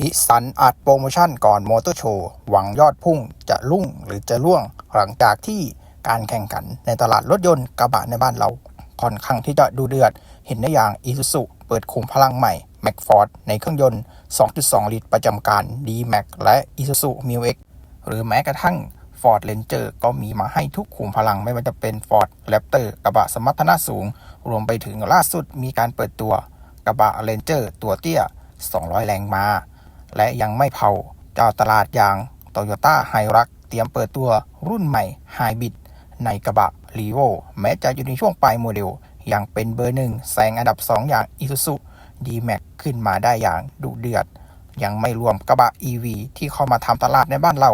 นิสันอัดโปรโมชั่นก่อนมอเตอร์โชว์ หวังยอดพุ่งจะลุ่งหรือจะล่วง หลังจากที่การแข่งขันในตลาดรถยนต์กระบะในบ้านเรา ค่อนข้างที่จะดูเดือด เห็นได้อย่างอีซูซุเปิดคุมพลังใหม่แม็กฟอร์ดในเครื่องยนต์ 2.2 ลิตรประจำการ D-Max และ Isuzu m u x หรือแม้กระทั่ง Ford Ranger ก็มีมาให้ทุกขุมพลังไม่ว่าจะเป็น Ford Raptor กระบะสมรรถนะสูง รวมไปถึงล่าสุดมีการเปิดตัว กระบะ Ranger ตัวเตี้ย 200 แรงม้า และยังไม่เผาเจ้าตลาดอย่าง Toyota h i r u x เตรียมเปิดตัวรุ่นใหม่ Hybrid ในกระบะ r e v o แม้จะอยู่ในช่วงปลายโมเดล ยังเป็นเบอร์หนึ่งแซงอันดับ 2 อย่าง Isuzu D-Max ขึ้นมาได้อย่างดุเดือด ยังไม่รวมกระบะ EV ที่เข้ามาทำตลาดในบ้านเรา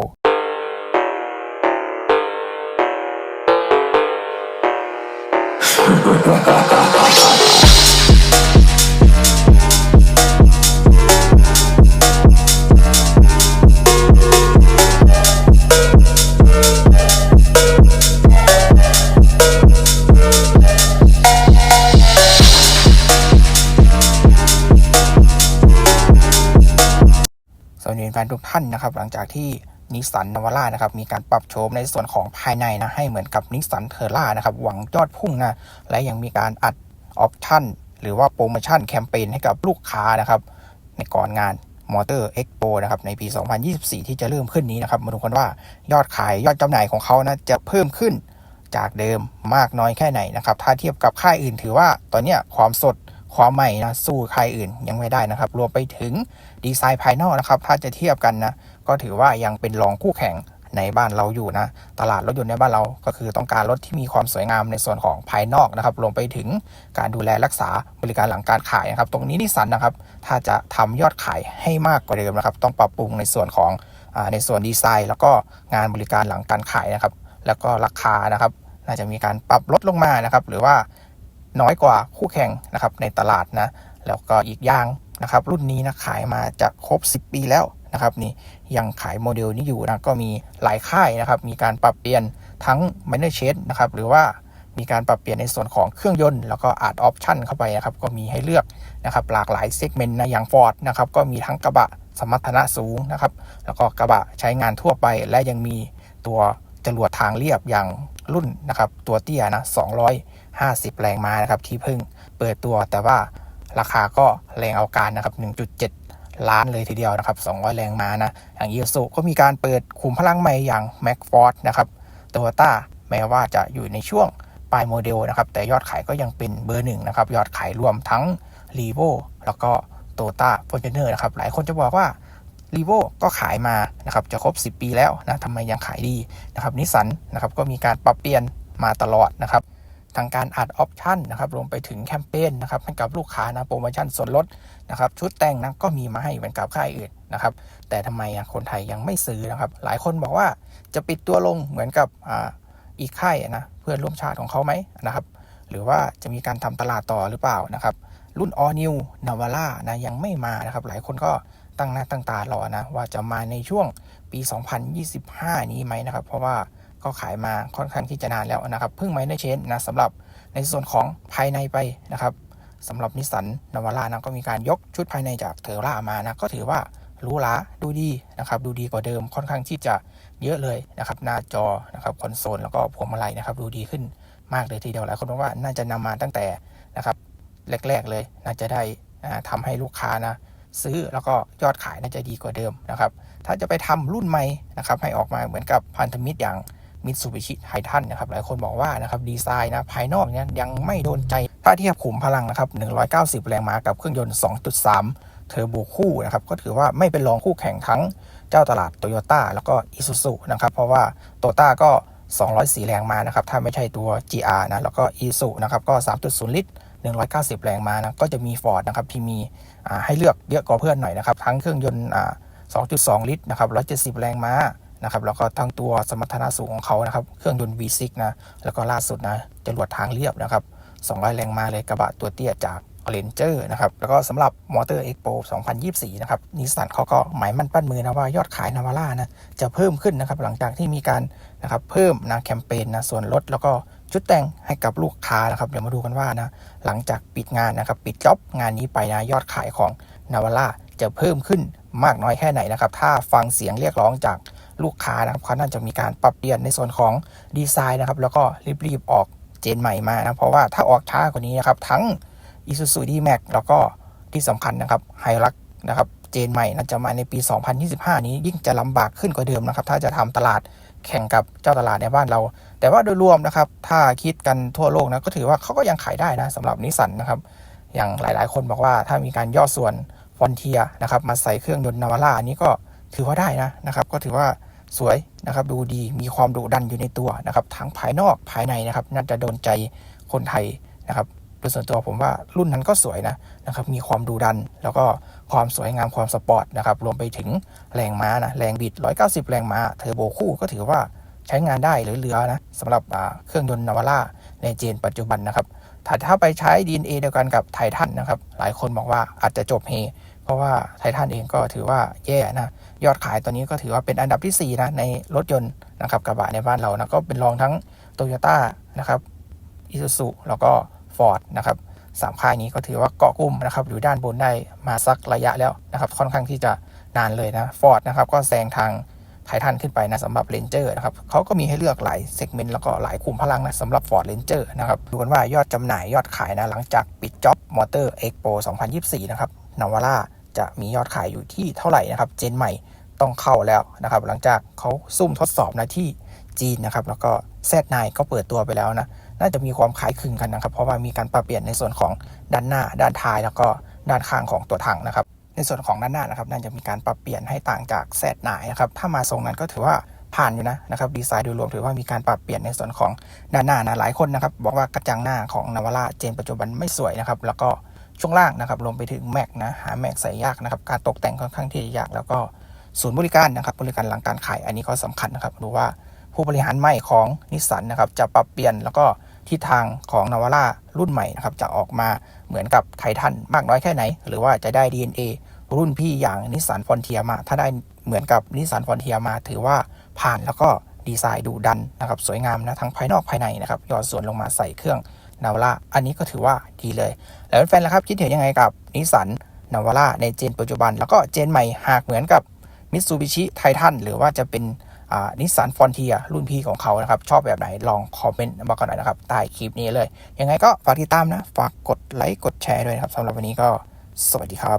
วัสดีแฟนทุกท่านนะครับ หลังจากที่นิสสันนวาร่านะครับมีการปรับโฉมในส่วนของภายในนะให้เหมือนกับนิสสันเทอร่านะครับหวังยอดพุ่งนะและยังมีการอัดออปชั่นหรือว่าโปรโมชั่นแคมเปญให้กับลูกค้านะครับในก่อนงานมอเตอร์เอ็กโปนะครับในปี 2024 ที่จะเริ่มขึ้นนี้นะครับมาดูกันว่ายอดขายยอดจำหน่ายของเขานะจะเพิ่มขึ้นจากเดิมมากน้อยแค่ไหนนะครับถ้าเทียบกับค่ายอื่นถือว่าตอนนี้ความสด ความใหม่นะสู้ใค่ายอื่นยังไม่ได้นะครับ รวมไปถึงดีไซน์ภายนอกนะครับ ถ้าจะเทียบกันนะ ก็ถือว่ายังเป็นรองคู่แข่งในบ้านเราอยู่นะ ตลาดรถยนต์ในบ้านเราก็คือต้องการรถที่มีความสวยงามในส่วนของภายนอกนะครับรวมไปถึงการดูแลรักษาบริการหลังการขายนะครับ ตรงนี้นิสสันนะครับ ถ้าจะทำยอดขายให้มากกว่าเดิมนะครับ ต้องปรับปรุงในส่วนของในส่วนดีไซน์ แล้วก็งานบริการหลังการขายนะครับ แล้วก็ราคานะครับ น่าจะมีการปรับลดลงมานะครับ หรือว่า น้อยกว่าคู่แข่งนะครับในตลาดนะแล้วก็อีกอย่างนะครับรุ่นนี้นะขายมาจะครบ 10 ปีแล้วนะครับนี่ยังขายโมเดลนี้อยู่นะก็มีหลายค่ายนะครับมีการปรับเปลี่ยนทั้ง m a n e r c h a n g e นะครับหรือว่ามีการปรับเปลี่ยนในส่วนของเครื่องยนต์ แล้วก็อาดออปชั่นเข้าไปนะครับก็มีให้เลือกนะครับหลากหลายเซกเมนต์นะอย่าง Ford นะครับก็มีทั้งกระบะสมรรถนะสูงนะครับแล้วก็กระบะใช้งานทั่วไปและยังมีตัวจรวดทางเรียบอย่างรุ่นนะครับตัวเตี้ยนะ 250 แรงม้านะครับที่เพิ่งเปิดตัว แต่ว่าราคาก็แรงเอาการนะครับ 1.7 ล้านเลยทีเดียวนะครับ 200 แรงม้านะ อย่างยีสุก็มีการเปิดขุมพลังใหม่อย่าง m a c f o r d นะครับโตโยต้าแม้ว่าจะอยู่ในช่วงปลายโมเดลนะครับ แต่ยอดขายก็ยังเป็นเบอร์หนึ่งนะครับ ยอดขายรวมทั้ง r e v o แล้วก็โตโยต้า f o r t u n e r นะครับ หลายคนจะบอกว่า r e v o ก็ขายมานะครับจะครบ 10 ปีแล้วนะทำไมยังขายดีนะครับนิสสันนะครับก็มีการปรับเปลี่ยนมาตลอดนะครับ ทางการอัดออปชั่นนะครับรวมไปถึงแคมเปญนะครับให้กับลูกค้านะโปรโมชั่นส่วนลดนะครับชุดแต่งนะก็มีมาให้เหมือนกับค่ายอื่นนะครับแต่ทำไมคนไทยยังไม่ซื้อนะครับ หลายคนบอกว่าจะปิดตัวลงเหมือนกับออีกค่ายนะเพื่อนร่วมชาติของเขาไหมนะครับ หรือว่าจะมีการทำตลาดต่อหรือเปล่านะครับ รุ่น All New Navara นะยังไม่มานะครับ หลายคนก็ตั้งหน้าตั้งตารอนะว่าจะมาในช่วงปี 2025 นี้ไหมนะครับ เพราะว่า ก็ขายมาค่อนข้างที่จะนานแล้วนะครับเพิ่งไม่ได้เชนนะสำหรับในส่วนของภายในไปนะครับสำหรับนิสสันนาวาร่านะก็มีการยกชุดภายในจากเทอร่ามานะก็ถือว่ารูหราดูดีนะครับดูดีกว่าเดิมค่อนข้างที่จะเยอะเลยนะครับหน้าจอนะครับคอนโซลแล้วก็พวงมาลัยนะครับดูดีขึ้นมากเลยทีเดียวหลายคนบอกว่าน่าจะนำมาตั้งแต่นะครับแรกๆเลย น่าจะได้อ่าทำให้ลูกค้านะซื้อแล้วก็ยอดขายน่าจะดีกว่าเดิมนะครับถ้าจะไปทำรุ่นใหม่นะครับให้ออกมาเหมือนกับพันธมิตรอย่าง มิตซูบิชิไททันนะครับหลายคนบอกว่านะครับดีไซน์นะภายนอกเนี่ยยังไม่โดนใจ ถ้าเทียบขุมพลังนะครับ 190 แรงม้ากับเครื่องยนต์ 2.3 เทอร์โบคู่นะครับก็ถือว่าไม่เป็นรองคู่แข่งทั้งเจ้าตลาดโตโยต้าแล้วก็อิซูซุนะครับเพราะว่าโตโยต้าก็ 204 แรงม้านะครับถ้าไม่ใช่ตัว GR นะแล้วก็อิซูนะครับก็ 3.0 ลิตร190 แรงม้านะก็จะมี Ford นะครับที่มีให้เลือกเยอะกว่าเพื่อนหน่อยนะครับทั้งเครื่องยนต์2.2 ลิตรนะครับ170 แรงม้า นะครับแล้วก็ทั้งตัวสมรรถนะสูงของเขานะครับ เครื่องยนต์ V6 นะ แล้วก็ล่าสุดนะจรวดทางเรียบนะครับ 200 แรงม้าเลยกระบะตัวเตี้ยจาก Ranger นะครับ แล้วก็สำหรับ Motor Expo 2024 นะครับนิสสันเขาก็หมายมั่นปั้นมือนะว่ายอดขายนาวาร่านะจะเพิ่มขึ้นนะครับ หลังจากที่มีการนะครับเพิ่มนะแคมเปญนะส่วนลดแล้วก็ชุดแต่งให้กับลูกค้านะครับ เดี๋ยวมาดูกันว่านะหลังจากปิดงานนะครับปิดจ็อบงานนี้ไปนะยอดขายของนาวาร่าจะเพิ่มขึ้นมากน้อยแค่ไหนนะครับ ถ้าฟังเสียงเรียกร้องจาก ลูกค้านะครับเขาน่าจะมีการปรับเปลี่ยนในส่วนของดีไซน์นะครับ แล้วก็รีบๆออกเจนใหม่มานะเพราะว่าถ้าออกช้ากว่านี้นะครับ ทั้ง Isuzu D-Max แล้วก็ที่สำคัญนะครับไฮรักนะครับเจนใหม่น่าจะมาในปี 2025 นี้ยิ่งจะลำบากขึ้นกว่าเดิมนะครับ ถ้าจะทำตลาดแข่งกับเจ้าตลาดในบ้านเรา แต่ว่าโดยรวมนะครับ ถ้าคิดกันทั่วโลกนะก็ถือว่าเขาก็ยังขายได้นะสำหรับนิสสันนะครับ อย่างหลายๆ คนบอกว่าถ้ามีการย่อส่วนฟอนเทียนะครับ มาใส่เครื่องยนต์นาวาร่าอันนี้ก็ถือว่าได้นะนะครับ ก็ถือว่า สวยนะครับ ดูดีมีความดุดันอยู่ในตัวนะครับทั้งภายนอกภายในนะครับ น่าจะโดนใจคนไทยนะครับโดยส่วนตัวผมว่ารุ่นนั้นก็สวยนะนะครับ มีความดุดัน แล้วก็ความสวยงามความสปอร์ตนะครับรวมไปถึงแรงม้านะแรงบิด 190 แรงม้าเทอร์โบคู่ก็ถือว่าใช้งานได้เหลือๆนะสำหรับเครื่องยนต์นาวาร่าในเจนปัจจุบันนะครับถ้าถ้าไปใช้ DNA เดียวกันกับไททันนะครับ หลายคนบอกว่าอาจจะจบเฮ เพราะว่าไททันเองก็ถือว่าแย่นะยอดขายตอนนี้ก็ถือว่าเป็นอันดับที่ 4 นะ ในรถยนต์นะครับกระบะในบ้านเรานะก็เป็นรองทั้ง t o y ยต้านะครับอิซูซุแล้วก็ Ford นะครับสามค่ายนี้ก็ถือว่าเกาะกลุ่มนะครับอยู่ด้านบนได้มาสักระยะแล้วนะครับค่อนข้างที่จะนานเลยนะ Ford นะครับก็แซงทางไททันขึ้นไปนะสำหรับ Ranger นะครับเขาก็มีให้เลือกหลายเซกเมนต์แล้วก็หลายกลุ่มพลังนะสำหรับ Ford Ranger นะครับดูกันว่ายอดจำหน่ายยอดขายนะหลังจากปิดจ็อบมอเตอร์ Expo 2024 นะครับนาวาร่า จะมียอดขายอยู่ที่เท่าไหร่นะครับ เจนใหม่ต้องเข้าแล้วนะครับ หลังจากเขาซุ่มทดสอบนะที่จีนนะครับ แล้วก็ Z9 ก็เปิดตัวไปแล้วนะ น่าจะมีความคล้ายคลึงกันนะครับ เพราะว่ามีการปรับเปลี่ยนในส่วนของด้านหน้า ด้านท้าย แล้วก็ด้านข้างของตัวถังนะครับ ในส่วนของด้านหน้านะครับน่าจะมีการปรับเปลี่ยนให้ต่างจากแซดนายนะครับ ถ้ามาทรงนั้นก็ถือว่าผ่านอยู่นะนะครับดีไซน์โดยรวมถือว่ามีการปรับเปลี่ยนในส่วนของด้านหน้านะหลายคนนะครับบอกว่ากระจังหน้าของนาวาร่าเจนปัจจุบันไม่สวยนะครับ แล้วก็ ช่วงล่างนะครับรวมไปถึงแม็กนะหาแม็กใส่ยากนะครับ การตกแต่งค่อนข้างที่จะยาก แล้วก็ศูนย์บริการนะครับ บริการหลังการขายอันนี้ก็สำคัญนะครับดูว่าผู้บริหารใหม่ของนิสสันนะครับจะปรับเปลี่ยนแล้วก็ทิศทางของนาวาร่ารุ่นใหม่นะครับจะออกมาเหมือนกับไททันมากน้อยแค่ไหน หรือว่าจะได้ DNA รุ่นพี่อย่างนิสสันฟอนเทียมา ถ้าได้เหมือนกับนิสสันฟอนเทียมา ถือว่าผ่านแล้วก็ดีไซน์ดูดันนะครับสวยงามนะทั้งภายนอกภายในนะครับยอดส่วนลงมาใส่เครื่อง นาวาร่าอันนี้ก็ถือว่าดีเลย แล้วแฟนล่ะครับ คิดเห็นยังไงกับนิสสันนาวาร่าในเจนปัจจุบัน แล้วก็เจนใหม่หากเหมือนกับมิตซูบิชิไททันหรือว่าจะเป็นนิสสันฟอนเทียรุ่นพี่ของเขานะครับ ชอบแบบไหนลองคอมเมนต์มาก่อนหน่อยนะครับ ใต้คลิปนี้เลย ยังไงก็ฝากติดตามนะ ฝากกดไลค์กดแชร์ด้วยนะครับสำหรับวันนี้ก็สวัสดีครับ